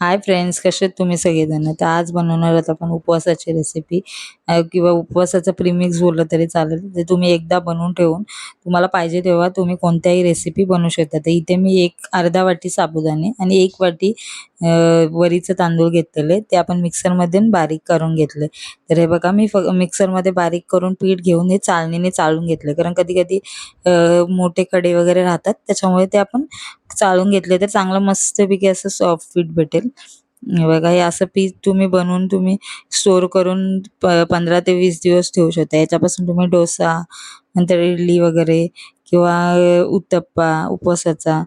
Hi friends कसे आहेत तुम्ही सगळेजण? तर आज बनवणार आहोत आपण उपवासाची रेसिपी किंवा उपवासाचं प्रीमिक्स बोललं तरी चालेल. जे तुम्ही एकदा बनवून ठेवून तुम्हाला पाहिजे तेव्हा तुम्ही कोणत्याही रेसिपी बनवू शकता. तर इथे मी एक अर्धा वाटी साबुदाणे आणि एक वाटी वरीचं तांदूळ घेतलेले. ते आपण मिक्सरमध्ये बारीक करून घेतले. तर हे बघा मी फ मिक्सरमध्ये बारीक करून पीठ घेऊन हे चाळणीने चाळून घेतले. कारण कधी कधी मोठे कडे वगैरे राहतात. त्याच्यामुळे ते आपण चाळून घेतले तर चांगलं मस्तपैकी असं सॉफ्ट पीठ भेटेल. हे बघा हे असं पीठ तुम्ही बनवून तुम्ही स्टोर करून प पंधरा ते वीस दिवस ठेवू शकता. याच्यापासून तुम्ही डोसा नंतर इडली वगैरे किंवा उत्तप्पा उपवासाचा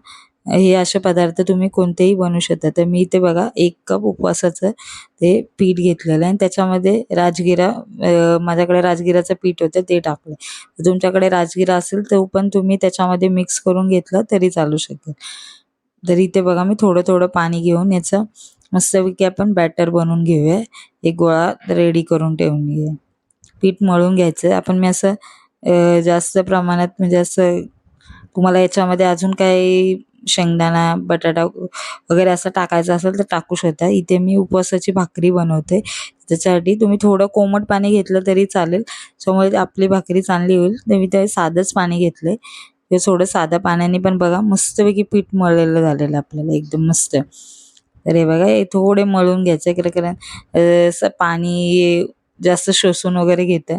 हे असे पदार्थ तुम्ही कोणतेही बनवू शकता. तर मी इथे बघा एक कप उपवासाचं ते पीठ घेतलेलं आहे. आणि त्याच्यामध्ये राजगिरा माझ्याकडे राजगिराचं पीठ होतं ते टाकलं तर तुमच्याकडे राजगिरा असेल तर पण तुम्ही त्याच्यामध्ये मिक्स करून घेतलं तरी चालू शकेल. तर इथे बघा मी थोडं थोडं पाणी घेऊन याचं मस्तपैकी आपण बॅटर बनवून घेऊया. एक गोळा रेडी करून ठेवून घेऊया. पीठ मळून घ्यायचं. आपण मी असं जास्त प्रमाणात म्हणजे असं तुम्हाला याच्यामध्ये अजून काही शेंगदाणा बटाटा वगैरे असं टाकायचं असेल तर टाकू शकता. इथे मी उपवासाची भाकरी बनवते. त्याच्यासाठी तुम्ही थोडं कोमट पाणी घेतलं तरी चालेल. त्यामुळे आपली भाकरी चांगली होईल. तर मी ते साधंच पाणी घेतले आहे थोडं साध्या पाण्याने पण बघा मस्तपैकी पीठ मळलेलं झालेलं आपल्याला. एकदम मस्त. तर हे बघा हे थोडे मळून घ्यायचं इकडे कारण असं पाणी जास्त शोषून वगैरे घेतं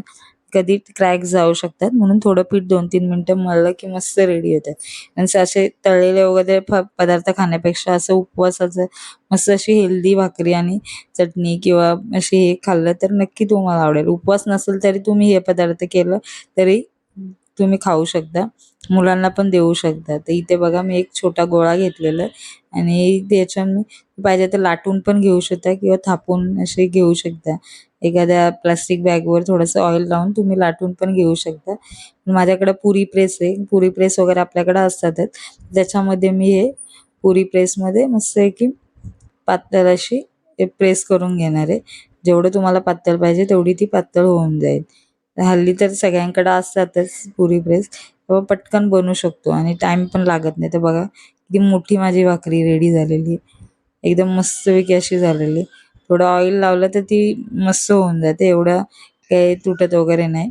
कधी क्रॅक जाऊ शकतात. म्हणून थोडं पीठ दोन तीन मिनटं मळलं की मस्त रेडी होतात. म्हणजे असे तळलेले वगैरे पदार्थ खाण्यापेक्षा असं उपवासाचं मस्त अशी हेल्दी भाकरी आणि चटणी किंवा अशी हे खाल्लं तर नक्की तुम्हाला आवडेल. उपवास नसेल तरी तुम्ही हे पदार्थ केलं तरी तुम्ही खाऊ शकता. मुलांना पण देऊ शकता. तर इथे बघा मी एक छोटा गोळा घेतलेला आहे. आणि त्याच्या पाहिजे तर लाटून पण घेऊ शकता किंवा थापून असे घेऊ शकता. एखाद्या प्लास्टिक बॅगवर थोडंसं ऑइल लावून तुम्ही लाटून पण घेऊ शकता. माझ्याकडे पुरी प्रेस आहे. पुरी प्रेस वगैरे आपल्याकडे असतातच. त्याच्यामध्ये मी हे पुरी प्रेसमध्ये मस्त आहे की पातळ अशी प्रेस करून घेणार आहे. जेवढं तुम्हाला पातळ पाहिजे तेवढी ती पातळ होऊन जाईल. हल्ली तर सगळ्यांकडे असतातच पुरी प्रेस तेव्हा पटकन बनवू शकतो आणि टाईम पण लागत नाही. तर बघा किती मोठी माझी भाकरी रेडी झालेली. आहे एकदम मस्तपैकी अशी झालेली. आहे. थोडं ऑइल लावलं तर ती मस्त होऊन जाते. एवढं काही तुटत वगैरे नाही.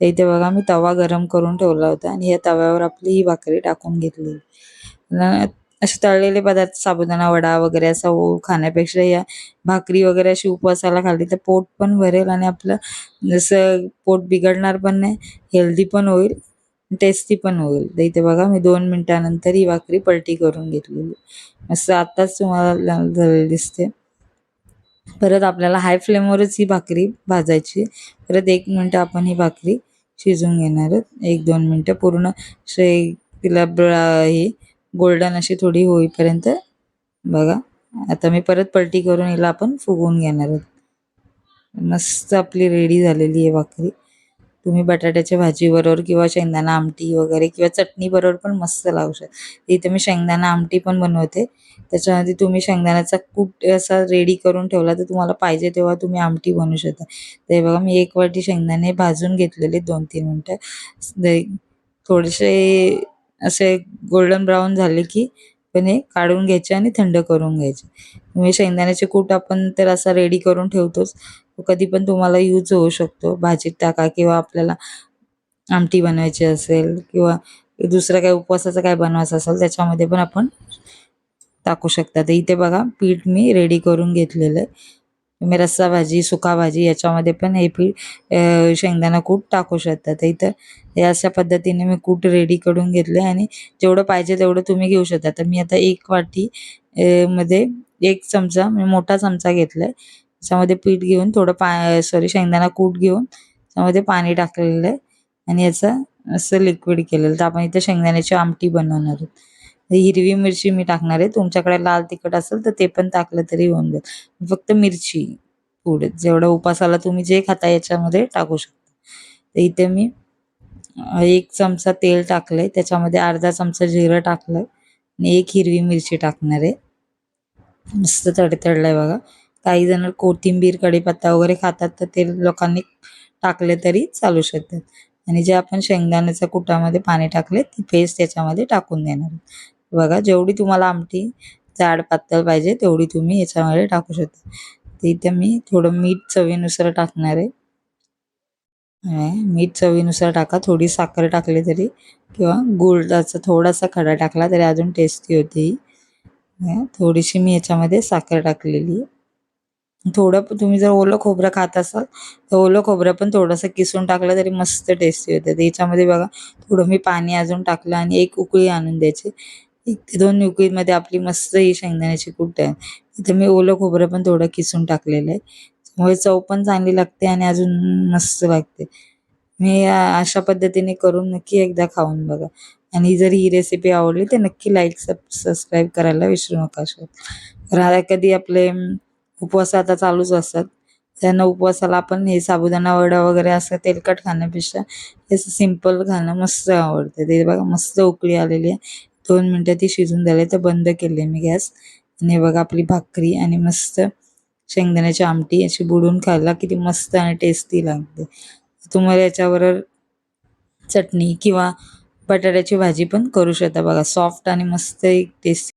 तर इथे बघा मी तवा गरम करून ठेवला होता आणि या तव्यावर आपली ही भाकरी टाकून घेतली असे तळलेले पदार्थ साबुदाणा वडा वगैरे असा हो खाण्यापेक्षा या भाकरी वगैरे अशी उपवासाला खाल्ली तर पोट पण भरेल आणि आपलं जसं पोट बिघडणार पण नाही हेल्दी पण होईल टेस्टी पण होईल. तर इथे बघा मी दोन मिनटानंतर ही भाकरी पलटी करून घेतलेली. असं आत्ताच तुम्हाला झालेली दिसते. परत आपल्याला हाय फ्लेमवरच ही भाकरी भाजायची परत एक मिनटं आपण ही भाकरी शिजून घेणार आहोत. एक दोन मिनटं पूर्ण असे तिला हे ही गोल्डन अशी थोडी होईपर्यंत बघा. आता मी परत पलटी करून हिला आपण फुगवून घेणार आहोत. मस्त आपली रेडी झालेली आहे भाकरी. तुम्ही बटाट्याच्या भाजीबरोबर किंवा शेंगदाणा आमटी वगैरे किंवा चटणी बरोबर पण मस्त लावू शकता. इथे मी शेंगदाणा आमटी पण बनवते. त्याच्यामध्ये तुम्ही शेंगदाण्याचा कूट असा रेडी करून ठेवला तर तुम्हाला पाहिजे तेव्हा तुम्ही आमटी बनवू शकता. ते बघा मी एक वाटी शेंगदाणे भाजून घेतलेले दोन तीन मिनटं थोडेसे असे गोल्डन ब्राऊन झाले की पण हे काढून घ्यायचे आणि थंड करून घ्यायचे. म्हणजे शेंगदाण्याचे कूट आपण तर असा रेडी करून ठेवतोच. तो कधी पण तुम्हाला यूज होऊ शकतो. भाजीत टाका किंवा आपल्याला आमटी बनवायची असेल किंवा दुसरं काही उपवासाचं काय बनवायचं असेल त्याच्यामध्ये पण आपण टाकू शकता. तर इथे बघा पीठ मी रेडी करून घेतलेलं आहे. तुम्ही रस्सा भाजी सुका भाजी याच्यामध्ये पण हे पीठ शेंगदाणा कूट टाकू शकता. तर इथं हे अशा पद्धतीने मी कूट रेडी करून घेतले आणि जेवढं पाहिजे तेवढं तुम्ही घेऊ शकता. तर मी आता एक वाटी मध्ये एक चमचा मी मोठा चमचा घेतला आहे त्याच्यामध्ये पीठ घेऊन थोडं पा सॉरी शेंगदाणा कूट घेऊन त्यामध्ये पाणी टाकलेलं आहे. आणि याचं असं लिक्विड केलेलं तर आपण इथे शेंगदाण्याची आमटी बनवणार आहोत. हिरवी मिरची मी टाकणार आहे. तुमच्याकडे लाल तिखट असेल तर ते पण टाकलं तरी होऊन जाईल. फक्त मिरची पुढे जेवढा उपासाला तुम्ही जे खाता याच्यामध्ये टाकू शकता. तर इथे मी एक चमचा तेल टाकलंय. त्याच्यामध्ये अर्धा चमचा जिरं टाकलंय. आणि एक हिरवी मिरची टाकणार आहे. मस्त तडतडलंय बघा. काही जण कोथिंबीर कढीपत्ता वगैरे खातात तर ते लोकांनी टाकले तरी चालू शकतात. आणि जे आपण शेंगदाण्याच्या कुटामध्ये पाणी टाकले ती पेस्ट त्याच्यामध्ये टाकून देणार बघा जेवढी तुम्हाला आमटी जाड पातळ पाहिजे तेवढी तुम्ही याच्यामध्ये टाकू शकता. तर इथे मी थोडं मीठ चवीनुसार टाकणार आहे. मीठ चवीनुसार टाका. थोडी साखर टाकली तरी किंवा गुळाचा थोडासा खडा टाकला तरी अजून टेस्टी होते थोडीशी मी याच्यामध्ये साखर टाकलेली थोडं तुम्ही जर ओलं खोबरं खात असाल तर ओलं खोबरं पण थोडंसं किसून टाकलं तरी मस्त टेस्टी होते. तर याच्यामध्ये बघा थोडं मी पाणी अजून टाकलं आणि एक उकळी आणून द्यायची. एक ते दोन मध्ये आपली मस्त ही शेंगदाण्याची कूट आहे इथं मी ओलं खोबरं पण थोडं किसून टाकलेलं आहे. त्यामुळे चव पण चांगली लागते आणि अजून मस्त लागते मी अशा पद्धतीने करून नक्की एकदा खाऊन बघा. आणि जर ही रेसिपी आवडली तर नक्की लाईक सब सबस्क्राईब करायला विसरू नका राहा कधी आपले उपवास आता चालूच असतात. त्यांना उपवासाला आपण हे साबुदाणा वडा वगैरे असं तेलकट खाण्यापेक्षा हे सिंपल खाणं मस्त आवडतं. ते बघा मस्त उकळी आलेली आहे. दोन मिनटं ती शिजून झाले तर बंद केले मी गॅस. आणि हे बघा आपली भाकरी आणि मस्त शेंगदाण्याची आमटी अशी बुडून खायला किती मस्त आणि टेस्टी लागते. तुम्हाला याच्यावर चटणी किंवा बटाट्याची भाजी पण करू शकता बघा. सॉफ्ट आणि मस्त एक टेस्टी